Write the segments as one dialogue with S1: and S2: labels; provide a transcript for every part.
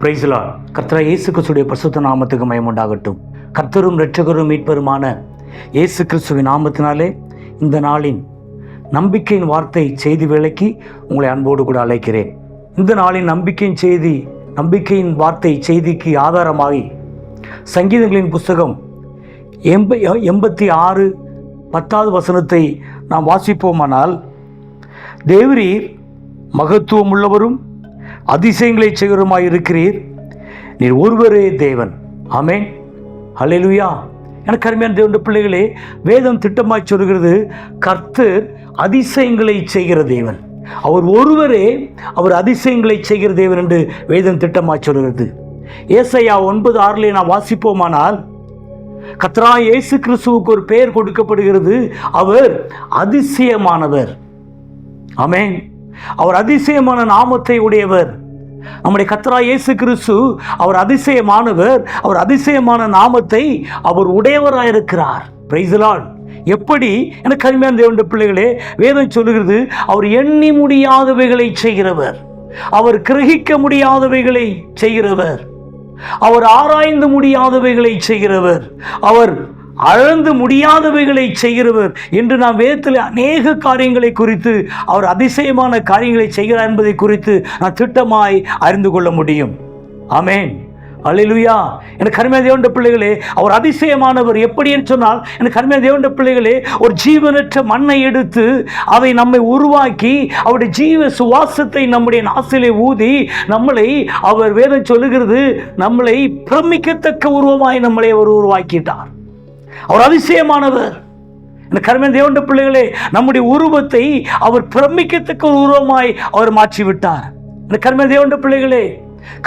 S1: பிரைஸ்லா கர்த்தரா இயேசு கிறிஸ்துடைய பரிசுத்த நாமத்துக்கு மயம் உண்டாகட்டும் கர்த்தரும் இரட்சகரும் மீட்பருமான இயேசு கிறிஸ்துவின் நாமத்தினாலே இந்த நாளின் நம்பிக்கையின் வார்த்தை செய்தி வேலைக்கு உங்களை அன்போடு கூட அழைக்கிறேன். இந்த நாளின் நம்பிக்கையின் செய்தி நம்பிக்கையின் வார்த்தை செய்திக்கு ஆதாரமாகி சங்கீதங்களின் புஸ்தகம் எண்ப எண்பத்தி ஆறு பத்தாவது வசனத்தை நாம் வாசிப்போமானால் தேவரீர் மகத்துவம் உள்ளவரும் அதிசயங்களை செய்கிறமாய் இருக்கிறீர். நீர் ஒருவரே தேவன். ஆமென். ஹalleluya. எனக்கு அருமையான தேவனுடைய பிள்ளைகளே வேதம் திட்டமாய் சொல்கிறது கர்த்தர் அதிசயங்களை செய்கிற தேவன். அவர் ஒருவரே அவர் அதிசயங்களை செய்கிற தேவன் என்று வேதம் திட்டமாய் சொல்கிறது. ஏசையா ஒன்பது ஆறிலே நான் வாசிப்போமானால் கத்ரா இயேசு கிறிஸ்துவுக்கு ஒரு பெயர் கொடுக்கப்படுகிறது. அவர் அதிசயமானவர். ஆமென். அவர் அதிசயமான நாமத்தை உடையவர். நம்முடைய கத்ரா இயேசு கிறிஸ்து அவர் அதிசயமானவர் அவர் அதிசயமான நாமத்தை அவர் உடையவராயிருக்கிறார். பிரைசலான் எப்படி? எனக்கு அருமையான தேவண்ட பிள்ளைகளே வேதம் சொல்லுகிறது அவர் எண்ணி முடியாதவைகளை செய்கிறவர். அவர் கிரகிக்க முடியாதவைகளை செய்கிறவர். அவர் ஆராய்ந்து முடியாதவைகளை செய்கிறவர். அவர் அளந்து முடியாதவைகளை செய்கிறவர் என்று நாம் வேதத்தில் அநேக காரியங்களை குறித்து அவர் அதிசயமான காரியங்களை செய்கிறார் என்பதை குறித்து நான் திட்டமாய் அறிந்து கொள்ள முடியும். ஆமேன். அழிலுயா எனக்கு கருமையா தேவண்ட பிள்ளைகளே அவர் அதிசயமானவர் எப்படி என்று சொன்னால் எனக்கு கருமையா தேவண்ட பிள்ளைகளே ஒரு ஜீவனற்ற மண்ணை எடுத்து அதை நம்மை உருவாக்கி அவருடைய ஜீவ சுவாசத்தை நம்முடைய நாசிலே ஊதி நம்மளை அவர் வேதம் சொல்லுகிறது நம்மளை பிரமிக்கத்தக்க உருவமாய் நம்மளை அவர் உருவாக்கிட்டார். அவர் அதிசயமானவர். இந்த கருமையான தேவண்ட பிள்ளைகளே நம்முடைய உருவத்தை அவர் பிரமிக்கத்தக்க ஒரு உருவமாய் அவர் மாற்றி விட்டார் இந்த கருமையான தேவண்ட பிள்ளைகளே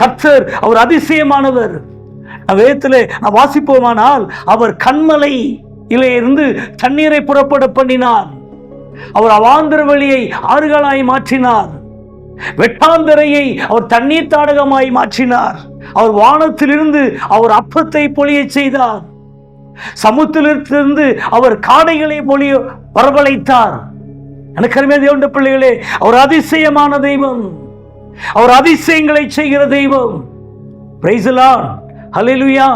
S1: கர்த்தர் அவர் அதிசயமானவர். வேதத்தில் நான் வாசிப்போமானால் அவர் கண்மலை இருந்து தண்ணீரை புறப்பட பண்ணினார். அவர் அவாந்திர வழியை ஆறுகளாய் மாற்றினார். வெட்டாந்தரையை அவர் தண்ணீர் தாடகமாய் மாற்றினார். அவர் வானத்திலிருந்து அவர் அப்பத்தை பொழியச் செய்தார். சமுத்திரத்திலிருந்து அவர் காடைகளை பொழிய வரவழைத்தார். எனக்கருமே தேவண்ட பிள்ளைகளே அவர் அதிசயமான தெய்வம். அவர் அதிசயங்களை செய்கிற தெய்வம். பிரைசலான் ஹalleluya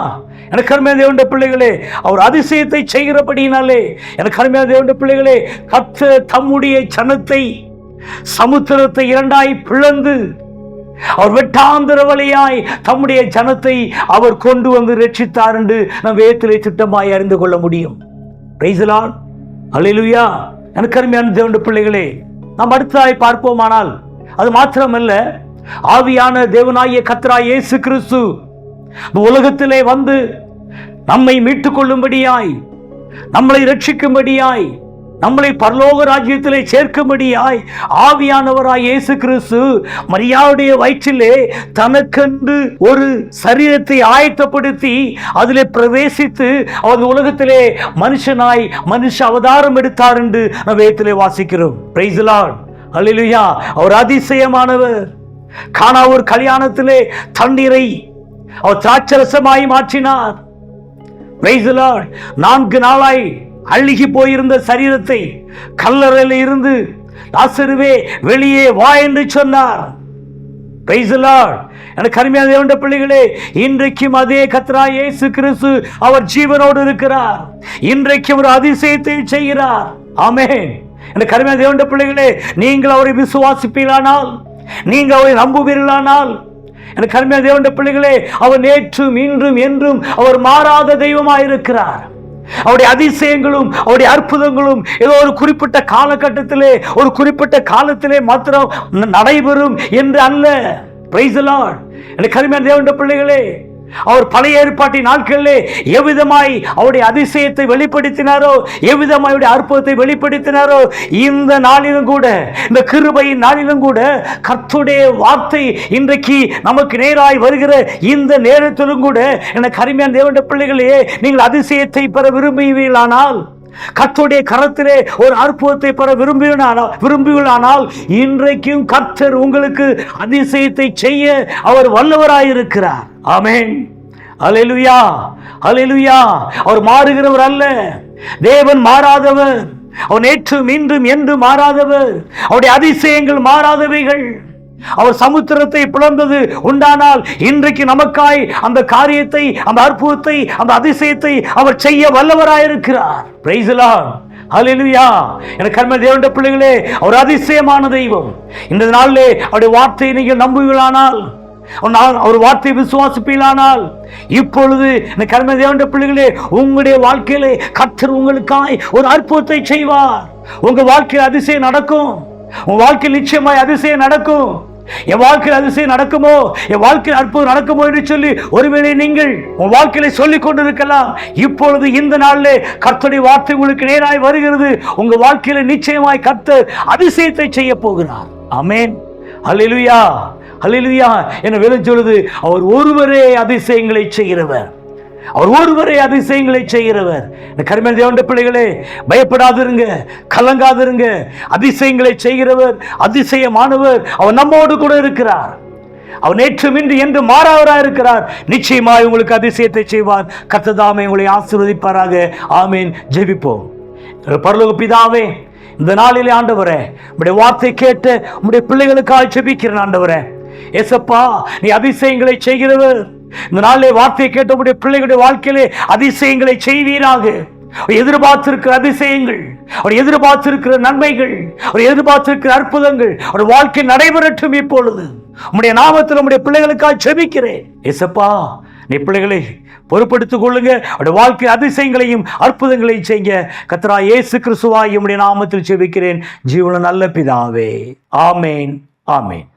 S1: எனக்கு அருமையான தேவண்ட பிள்ளைகளே அவர் அதிசயத்தை செய்கிறபடினாலே எனக்கு அருமையான தேவண்ட பிள்ளைகளே கத்த தம்முடைய சனத்தை சமுத்திரத்தை இரண்டாய் பிளந்து அவர் வெட்டாந்திர வழியாய் தம்முடைய ஜனத்தை அவர் கொண்டு வந்து ரட்சித்தார் என்று நம் வேத்திலே திட்டமாய் அறிந்து கொள்ள முடியும். பிரைசலான் அல்லேலூயா எனக்கு அருமையான தேவண்ட பிள்ளைகளே நாம் அடுத்ததாய் பார்ப்போமானால் அது மாத்திரமல்ல ஆவியான தேவனாகிய கத்ரா இயேசு கிறிஸ்து உலகத்திலே வந்து நம்மை மீட்டுக் கொள்ளும்படியாய் நம்மளை ரட்சிக்கும்படியாய் நம்மளை பரலோக ராஜ்யத்திலே சேர்க்கும்படியாய் ஆவியானவராய் இயேசு கிறிஸ்து மரியாவுடைய வயிற்றிலே தனக்கென்று ஒரு சரீரத்தை ஆயத்தப்படுத்தி அதிலே பிரவேசித்து அவர் உலகத்திலே மனுஷனாய் மனுஷ அவதாரம் எடுத்தார் என்று நம்ம வேதத்திலே வாசிக்கிறோம். பிரைஸ் அவர் அதிசயமானவர். காணா ஒரு கல்யாணத்திலே தண்ணீரை அவர் திராட்சரசமாய் மாற்றினார். நான்கு நாளாய் அழுகி போயிருந்த சரீரத்தை கல்லறையில் இருந்து லாசருவே வெளியே வா என்று சொன்னார். எனக்கு அருமையான தேவண்ட பிள்ளைகளே இன்றைக்கும் அதே கத்ரா இயேசு கிறிஸ்து அவர் ஜீவனோடு இருக்கிறார். இன்றைக்கும் ஒரு அதிசயத்தை செய்கிறார். ஆமேன் எனக்கு அருமையான தேவண்ட பிள்ளைகளே நீங்கள் அவரை விசுவாசிப்பீர்களானால் நீங்கள் அவரை நம்புவீர்களானால் எனக்கு அருமையான தேவண்ட பிள்ளைகளே அவர் நேற்றும் இன்றும் என்றும் அவர் மாறாத தெய்வமாயிருக்கிறார். அவருடைய அதிசயங்களும் அவருடைய அற்புதங்களும் ஏதோ ஒரு குறிப்பிட்ட காலகட்டத்திலே ஒரு குறிப்பிட்ட காலத்திலே மாத்திரம் நடைபெறும் என்று அல்ல. பிரைஸ் எனக்கு கருமையான தேவண்ட பிள்ளைகளே அவர் பழைய ஏற்பாட்டின் நாட்களிலே எவ்விதமாய் அவருடைய அதிசயத்தை வெளிப்படுத்தினாரோ எவ்விதமாய் அவருடைய அற்புதத்தை வெளிப்படுத்தினாரோ இந்த நாளிலும் கூட இந்த கிருபையின் நாளிலும் கூட கர்த்துடைய வார்த்தை இன்றைக்கு நமக்கு நேராய் வருகிற இந்த நேரத்திலும் கூட எனக்கு அருமையான தேவண்ட பிள்ளைகளே நீங்கள் அதிசயத்தை பெற விரும்புவீர்களானால் கத்தருடைய கரத்திலே ஒரு அற்புதத்தை பெற விரும்புகிறானால் விரும்பியுள்ளானால் இன்றைக்கும் கர்த்தர் உங்களுக்கு அதிசயத்தை செய்ய அவர் வல்லவராயிருக்கிறார். ஆமேன். அல்லேலூயா அல்லேலூயா அவர் மாறுகிறவர் அல்ல. தேவன் மாறாதவர். அவர் நேற்று மீண்டும் என்று மாறாதவர். அவருடைய அதிசயங்கள் மாறாதவைகள். அவர் சமுத்திரத்தை பிளந்தது உண்டானால் இன்றைக்கு நமக்காய் அந்த காரியத்தை அந்த அற்புதத்தை அந்த அதிசயத்தை அவர் செய்ய வல்லவராயிருக்கிறார். பிரைசலாம் the எனக்கு கர்ம தேவண்ட பிள்ளைகளே அவர் அதிசயமான தெய்வம். இந்த நாளிலே அவருடைய வார்த்தையை நீங்கள் நம்புவீர்களானால் அவர் வார்த்தையை விசுவாசிப்பீங்களானால் இப்பொழுது இந்த கர்ம பிள்ளைகளே உங்களுடைய வாழ்க்கையிலே கர்த்தர் உங்களுக்காய் ஒரு அற்புதத்தை செய்வார். உங்க வாழ்க்கையில் அதிசயம் நடக்கும். உன் வாழ்க்கையில் நிச்சயமாய் அதிசயம் நடக்கும். என் வாழ்க்கையில் அதிசயம் நடக்குமோ? என் வாழ்க்கையில் அற்புதம் நடக்குமோ என்று சொல்லி ஒருவேளை நீங்கள் உன் வாழ்க்கையில சொல்லிக் கொண்டிருக்கலாம். இப்பொழுது இந்த நாளிலே கர்த்தருடைய வார்த்தை உங்களுக்கு நேராய் வருகிறது. உங்க வாழ்க்கையில நிச்சயமாய் கர்த்தர் அதிசயத்தை செய்ய போகிறார். அமேன் ஹalleluya. ஹalleluya. என வேலை சொல்லுது அவர் ஒருவரே அதிசயங்களை செய்கிறவர். அவர் ஒருவரே அதிசயங்களை செய்கிறவர். இந்த கருமையான தேவனுடைய பிள்ளைகளே பயப்படாதிருங்க கலங்காதிருங்க. அதிசயங்களை செய்கிறவர் அதிசயமானவர். அவர் நம்மோடு கூட இருக்கிறார். அவர் நேற்றும் இன்று என்று மாறாவராக இருக்கிறார். நிச்சயமாய் உங்களுக்கு அதிசயத்தை செய்வார். கத்ததாமே உங்களை ஆசீர்வதிப்பாராக. ஆமீன். ஜெபிப்போம். பரலோக பிதாவே இந்த நாளிலே ஆண்டவரே உடைய வார்த்தை கேட்டு உம்முடைய பிள்ளைகளுக்காக ஜெபிக்கிறேன் ஆண்டவரே. எசப்பா நீ அதிசயங்களை செய்கிறவர். இந்த நாளிலே வார்த்தையை கேட்ட பிள்ளைகளுடைய வாழ்க்கையிலே அதிசயங்களை செய்வீராக. அவர் எதிர்பார்த்திருக்கிற அதிசயங்கள் அவர் எதிர்பார்த்திருக்கிற நன்மைகள் அவர் எதிர்பார்த்திருக்கிற அற்புதங்கள் அவர் வாழ்க்கை நடைபெறட்டும் இப்பொழுது. உம்முடைய நாமத்தில் உம்முடைய பிள்ளைகளுக்காக செபிக்கிறேன் எசப்பா நீ பிள்ளைகளை பொறுப்படுத்திக் கொள்ளுங்க. அவருடைய வாழ்க்கை அதிசயங்களையும் அற்புதங்களையும் செய்ய கத்ரா இயேசு கிறிஸ்துவாய் உம்முடைய நாமத்தில் செபிக்கிறேன் ஜீவன நல்ல பிதாவே. ஆமேன் ஆமேன்.